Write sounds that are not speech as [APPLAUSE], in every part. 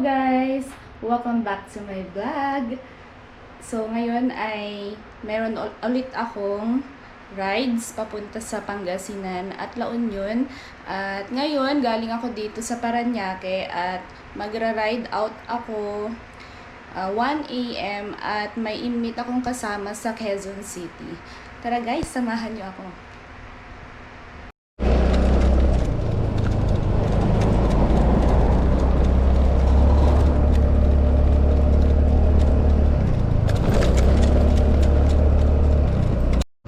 Guys! Welcome back to my vlog. So ngayon ay meron ul- ulit akong rides papunta sa Pangasinan at La Union. At ngayon galing ako dito sa Paranaque at magra-ride out ako uh, 1 a.m. at may imit akong kasama sa Quezon City. Tara guys, samahan niyo ako.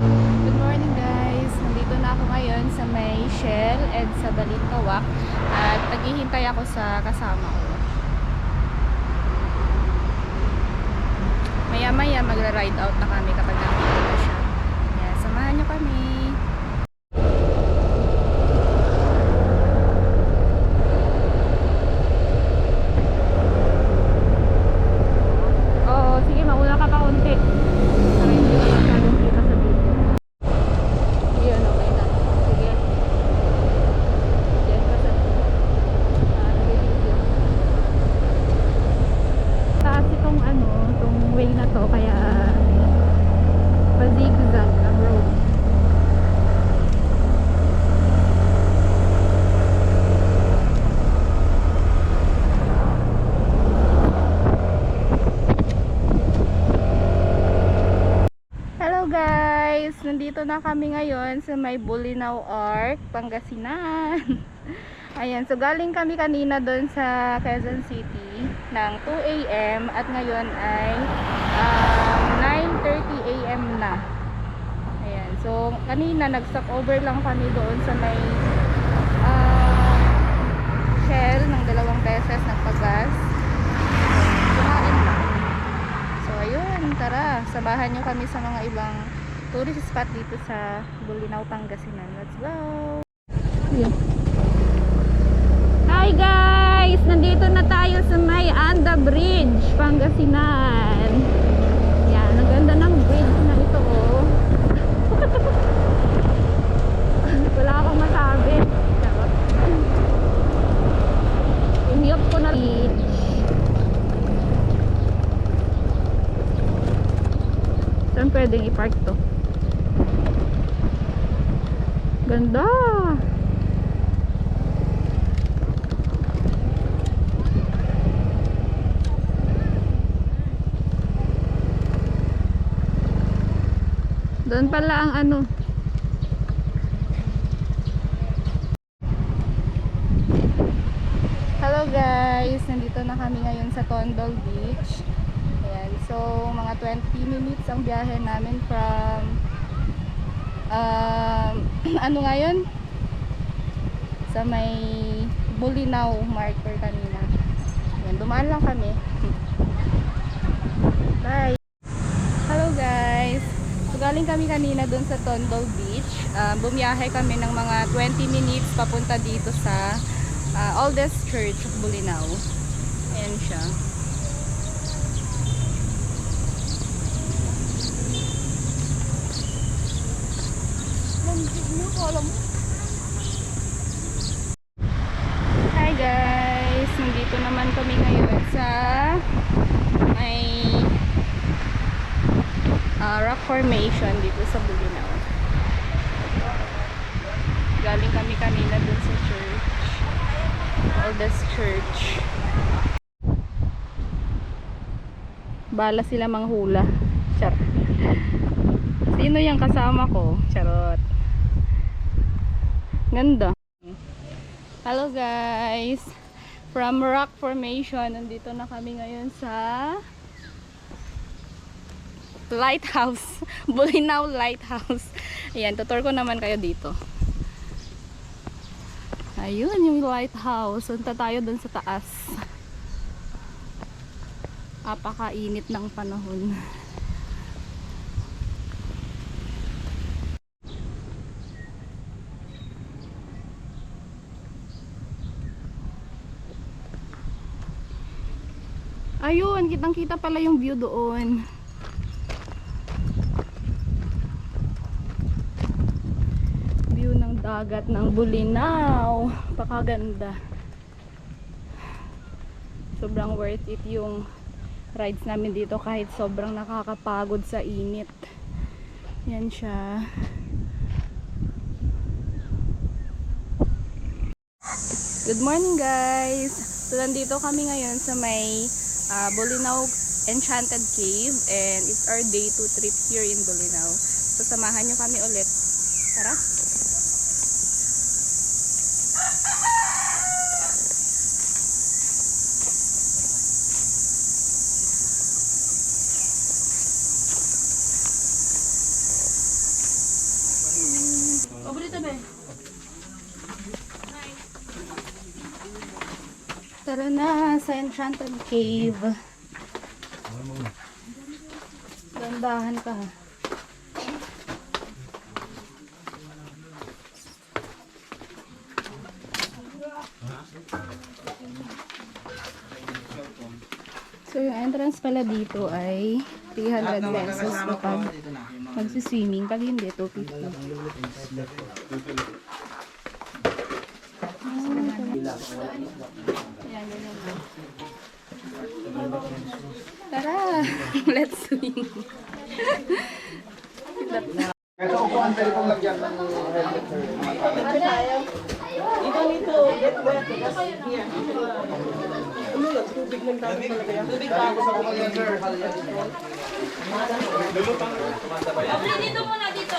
Good morning guys! Nandito na ako ngayon sa may Shell and sa Balintawak at naghihintay ako sa kasama ko. Maya magra-ride out na kami kapag nakita na siya. Kaya samahan niyo kami. Oo, sige mauna ka pa konti. Para hindi ka masyadong kita sa video. Yun, okay na. Sige. Diyan ka sa ah, nag-video. Taas itong ano, itong way na to, kaya pa-zigzag ang road. Hello guys! Nandito na kami ngayon sa may Bulinaw Arc, Pangasinan. [LAUGHS] Ayan, so galing kami kanina doon sa Quezon City ng 2 a.m. at ngayon ay um, 9.30 a.m. na. Ayan, so kanina nag-stop over lang kami doon sa may ah, Shell ng dalawang beses nagpagas. Kumain lang. So ayun, tara, sabahan nyo kami sa mga ibang tourist spot dito sa Bulinaw, Pangasinan. Let's go! Hi guys! Nandito na tayo sa may Anda Bridge, Pangasinan. Yan, ang ganda ng bridge na ito oh. [LAUGHS] Wala akong masabi. Iniyok ko na beach. Saan pwedeng i-park to? Ganda! Doon pala ang ano. Hello guys! Nandito na kami ngayon sa Condol Beach. Ayan, so mga 20 minutes ang biyahe namin from um, [CLEARS THROAT] ano ngayon? Sa may Bulinaw marker kanina. Ayan, dumaan lang kami. [LAUGHS] Bye! Hello guys! So galing kami kanina dun sa Tondol Beach. Um, bumiyahe kami ng mga 20 minutes papunta dito sa uh, oldest church of Bulinaw. Ayan siya. Hi guys! Nandito naman kami ngayon sa may ah, rock formation dito sa Bulinaw. Galing kami kanina dun sa church. Oldest church. Bala sila manghula. Char. Sino yung kasama ko? Charot. Ganda. Hello guys! From Rock Formation, nandito na kami ngayon sa Lighthouse. [LAUGHS] Bulinaw Lighthouse. Ayan, tutor ko naman kayo dito. Ayun, yung lighthouse. Punta tayo dun sa taas. Apakainit ng panahon. Ayun, kitang kita pala yung view doon. View ng dagat ng Bulinaw. Pakaganda. sobrang worth it yung rides namin dito kahit sobrang nakakapagod sa init. Yan siya. Good morning guys! So nandito kami ngayon sa may uh, Bolinao Enchanted Cave and it's our day 2 trip here in Bolinao. So samahan nyo kami ulit. Tara! Tara na sa Enchanted Cave. Gandahan ka ha. So yung entrance pala dito ay 300 pesos kapag magsiswimming. Pag hindi, 250. Ayan, ganyan lang. Tara! [LAUGHS] Let's swim! Ito po ang telepong lagyan ng helmet sir. Tubig bago sa bukal yan sir. Dito muna dito.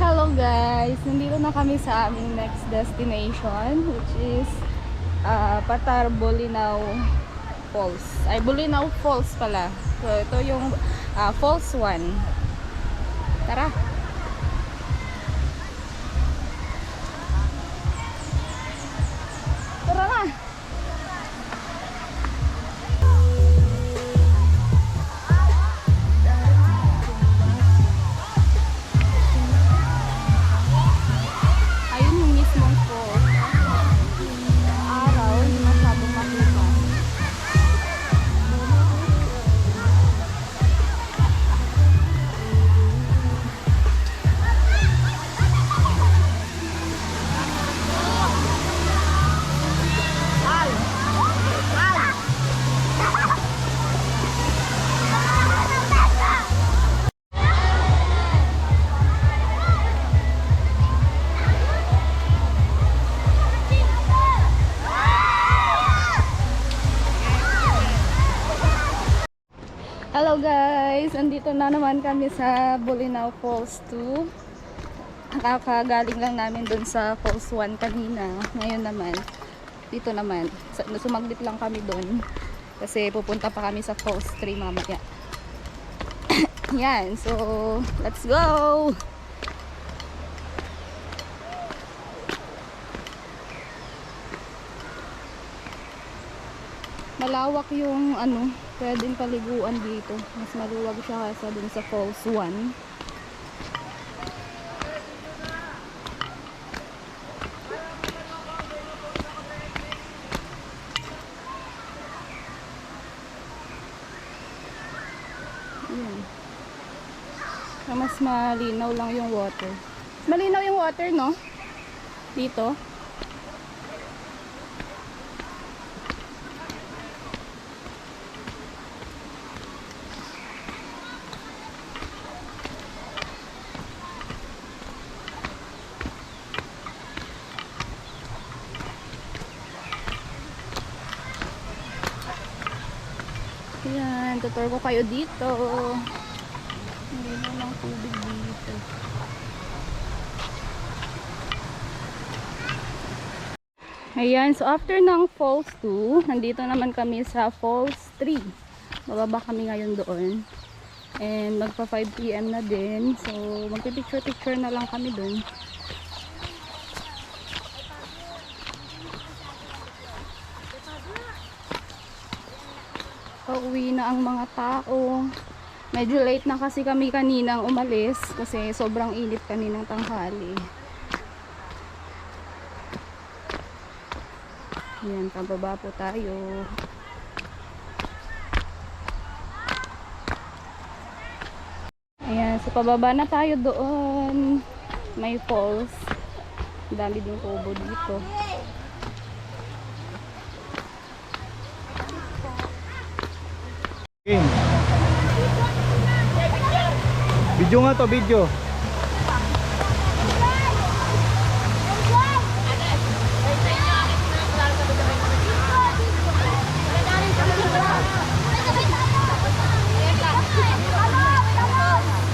Hello guys! Nandito na kami sa aming next destination which is uh, Patar Bolinao Falls. Ay, Bolinao Falls pala. So, ito yung uh, Falls 1. Tara! Tara guys! Andito na naman kami sa Bolinao Falls 2. Nakakagaling lang namin dun sa Falls 1 kanina. Ngayon naman, dito naman. Sumaglit lang kami dun. Kasi pupunta pa kami sa Falls 3 mamaya. [COUGHS] Yan, so let's go! Malawak yung ano, pwedeng paliguan dito. Mas maluwag siya kaysa dun sa Falls 1. Ayan. Ah, Mas malinaw lang yung water. Malinaw yung water, no? Dito. Tutur ko kayo dito. Hindi na lang tubig dito. Ayan, so after ng Falls 2, nandito naman kami sa Falls 3. Bababa kami ngayon doon. And magpa 5pm na din. So, magpipicture-picture na lang kami doon. Pauwi na ang mga tao. Medyo late na kasi kami kaninang umalis kasi sobrang init kaninang tanghali. Yan, pababa po tayo. pababa na tayo doon. May falls. Dami din kubo dito. Okay. Video nga to, video.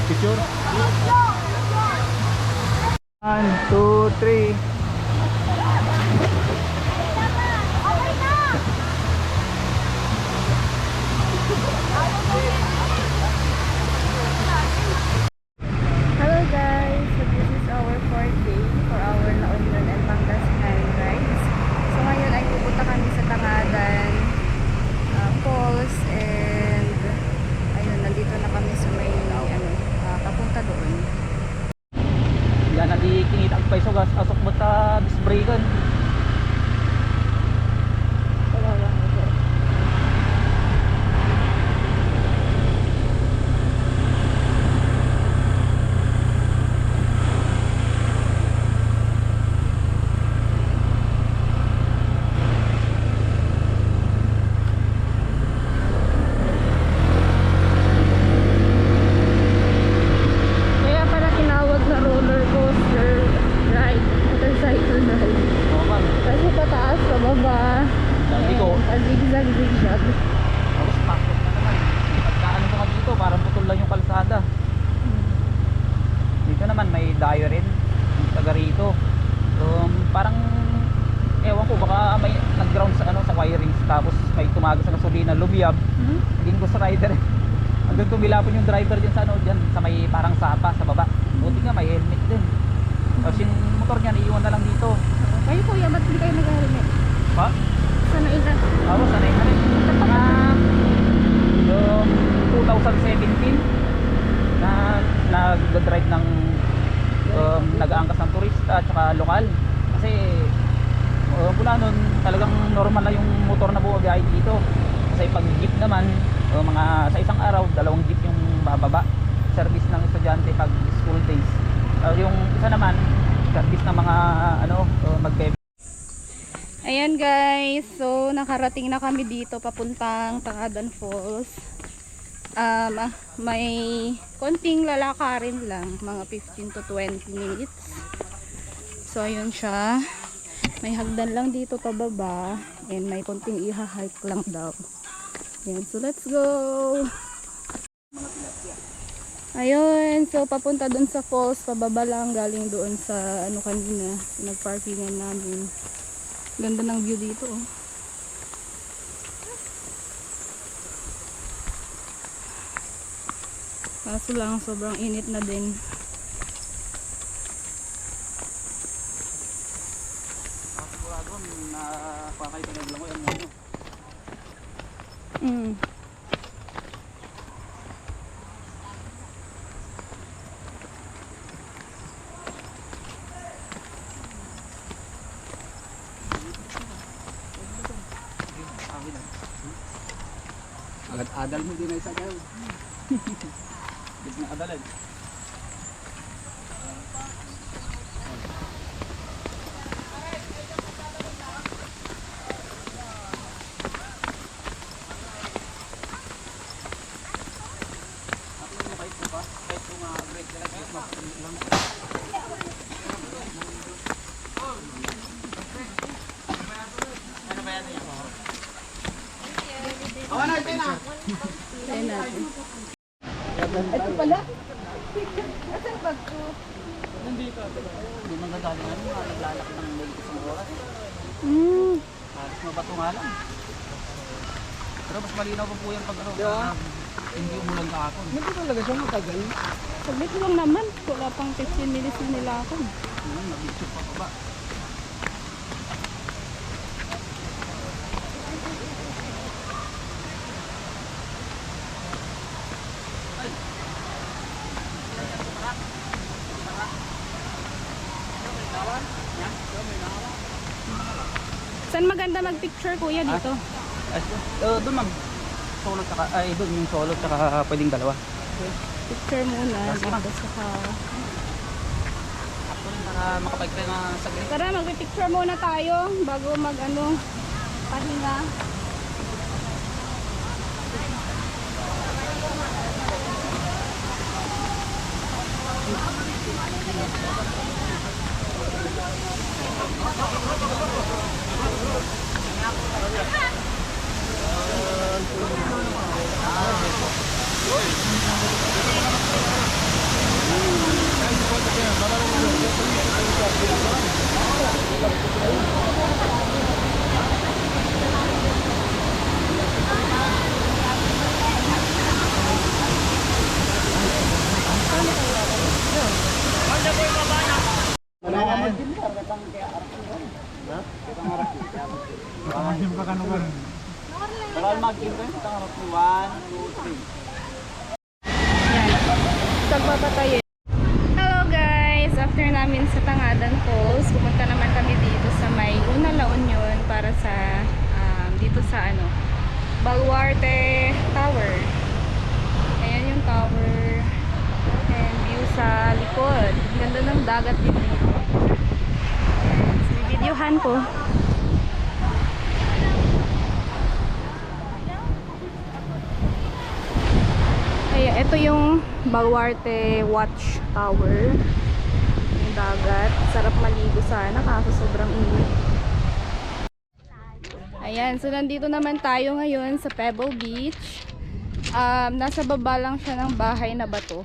Picture. One, two, three. Hello guys! So this is our fourth day for our La Union and Pangasinan rides. So ngayon ay pupunta kami sa Tangadan uh, Falls and ayun, nandito na kami sa may ano, uh, papunta doon. Yan ang ikingit ang paiso gas asok mo sa disbreakan. Kaya pala tinawag na roller coaster ride, motorcycle ride. Oo ma'am. Kasi pataas, pababa. Sabi ko, zigzag zigzag. tapos pasok na naman. Pagkaan ko nga dito, parang putol lang yung kalsada. Dito naman may dayo rin. Yung taga rito. Um, parang ewan ko baka may nag-ground sa ano sa wirings tapos may tumagas sa gasolina sa rider. [LAUGHS] Hanggang tumilapon yung driver din sa ano dyan sa may parang sapa sa baba. Buti nga may helmet din. Tapos yung motor niya naiiwan na lang dito. Kayo kuya, ba't hindi kayo nag-helmet? pa? Sana ina. ako sanay na rin mga um, 2017 na nag-drive ng um, nag-aangkas ng turista at saka lokal. Kasi uh, mula nun talagang normal na yung motor na bumabiyahe dito kasi pag jeep naman uh, mga sa isang araw dalawang jeep yung bababa service ng estudyante pag school days Uh, yung isa naman service ng mga ano uh, magbe Ayan guys, so nakarating na kami dito papuntang Tangadan Falls. Um, ah, may konting lalakarin lang, mga 15 to 20 minutes. So ayun siya. May hagdan lang dito pababa and may konting iha-hike lang daw. Ayan, so let's go! Ayun, so papunta dun sa falls, pababa lang galing doon sa ano kanina, nagparkingan namin. Ganda ng view dito oh. Kaso lang sobrang init na din. sigurado na pakaitinag lang ko yung ano Mm. Agad adal mo din ay sa daw. Big na [LAUGHS] kadalag. Ayan natin. Ito pala. Asan bag ko? Hindi man gagalingan mo, naglalak ng may isang oras. Mm. Halos mabato nga lang. Pero mas malinaw pa po yan pag ano, pag hindi umulan kahapon. Hindi talaga siya matagal. Saglit lang naman. Wala pang 15 minutes na nila ako. Hmm, nabitsog pa ba? Saan mag-picture kuya dito? Ay, uh, doon ma'am. Solo tsaka, ay doon yung solo tsaka pwedeng dalawa. Picture muna. Sige, ma'am. Dito sa Actually, para makapag-try na saglit. Tara, magpipicture muna tayo bago mag ano, pahinga. Bakal mag-game kayo. Ito ang 1, 2, 3. Yan. Pagbabatayin. Hello guys! After namin sa Tangadan Falls, pumunta naman kami dito sa may Una La Union para sa um, dito sa ano Baluarte Tower. Ayan yung tower. And view sa likod. Ganda ng dagat dito. Ayan. So, videohan ko. Ay, ito yung Baluarte Watch Tower. Dagat. Sarap maligo sana kaso sobrang init. Ayan, so nandito naman tayo ngayon sa Pebble Beach. Um, nasa baba lang siya ng bahay na bato.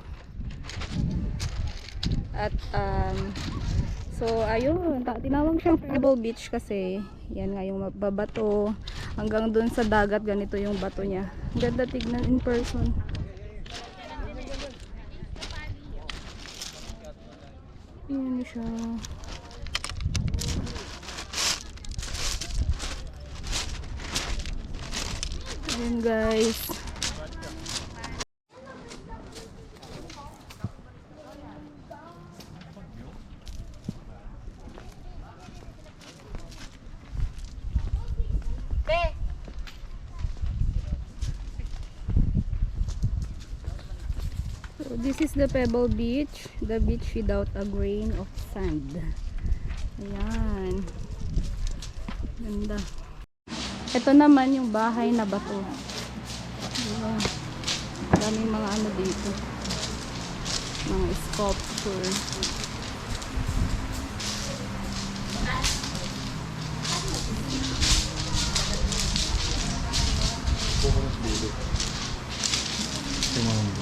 At um, so ayun, tinawag siyang Pebble Beach kasi yan nga yung babato. Hanggang dun sa dagat ganito yung bato niya. Ganda tignan in person. Ayan siya. Ayan guys. So this is the Pebble Beach, the beach without a grain of sand. Ayan. Ganda. Ito naman yung bahay na bato. Ayan. Daming mga ano dito. Mga sculpture. Hello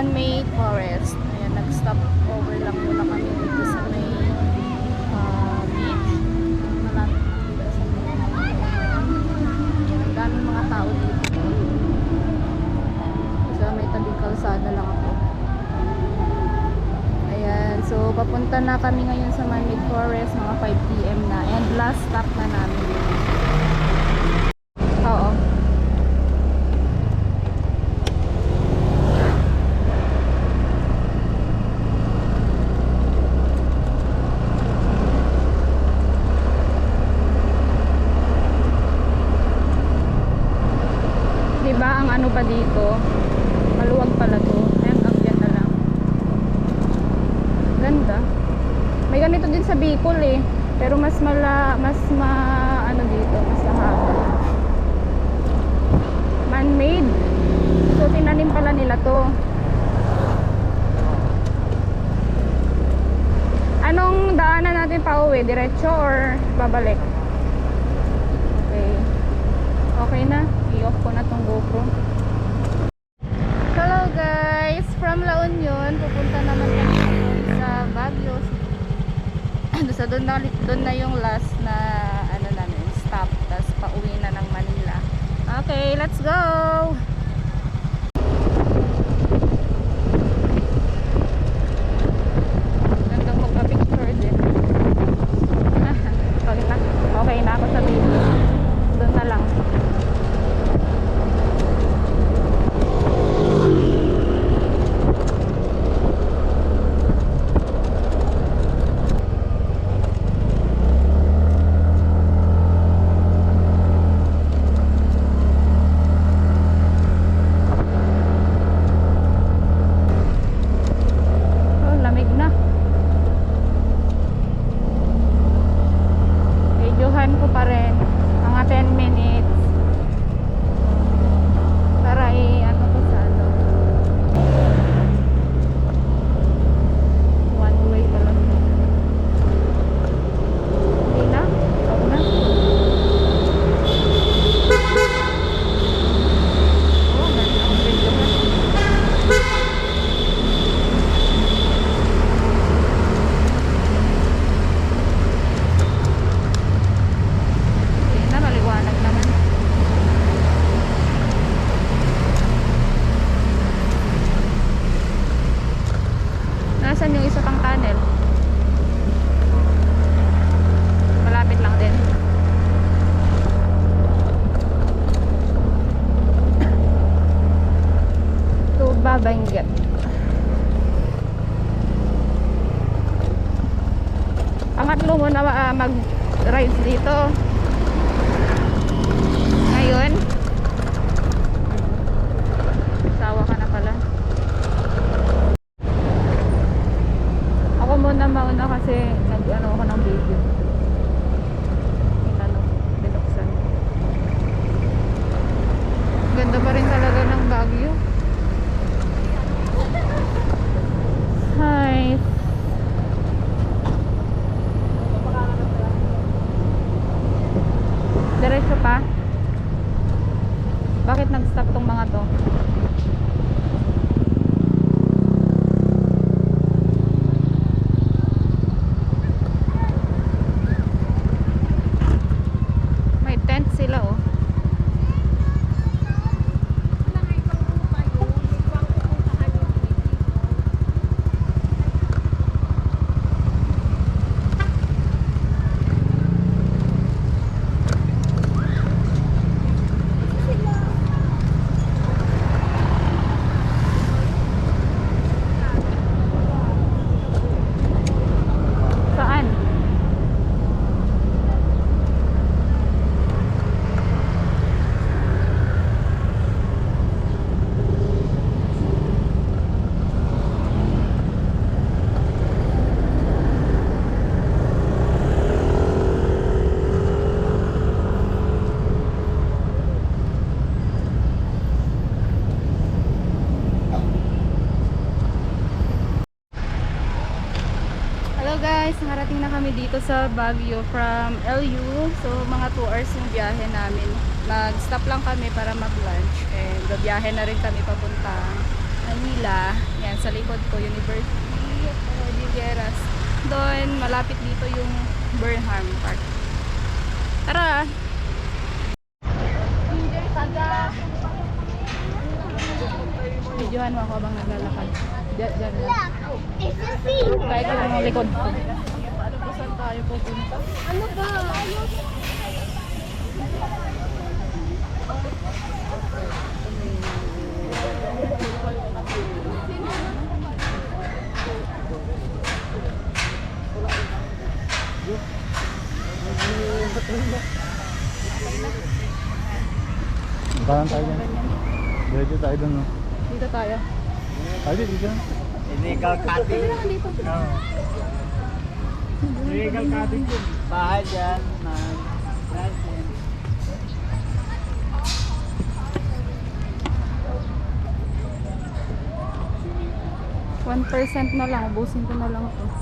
man-made forest. Ayan, nag-stop over lang muna kami dito sa may ah, beach. Malapit dito sa may ang daming mga tao dito. Sa may tabing kalsada lang ako. Ayan, so papunta na kami ngayon sa man-made forest, mga 5pm na. And last stop na namin. Diba ang ano pa dito? Maluwag pala to. Ayan, agyan na lang. Ganda. May ganito din sa Bicol eh. Pero mas mala, mas ma, ano dito, mas mahaba. Man-made. So, tinanim pala nila to. Anong daanan natin pa uwi? Diretso or babalik? Okay. Okay na. I-off ko na tong GoPro. Hello guys! From La Union, pupunta naman kami Baguio [CLEARS THROAT] so doon na, doon na yung last na ano namin, stop. Tapos pauwi na ng Manila. Okay, let's go! Nakarating na kami dito sa Baguio from LU. So mga 2 hours yung biyahe namin. Nag-stop lang kami para mag-lunch and biyahe na rin kami papunta Manila. Yan, sa likod ko, University of Figueras. Doon, malapit dito yung Burnham Park. Tara! Videohan mo ako habang naglalakad. Diyan, diyan lang. Kahit yung likod ko. Saan tayo pupunta? Ano ba? Parang tayo dyan. Diretso tayo dun, no? Dito tayo. Tayo dito, dito. Illegal cutting. Oo. Illegal cutting yun. Bahay dyan. Man. Natin. 1% na lang. Ubusin ko na lang to.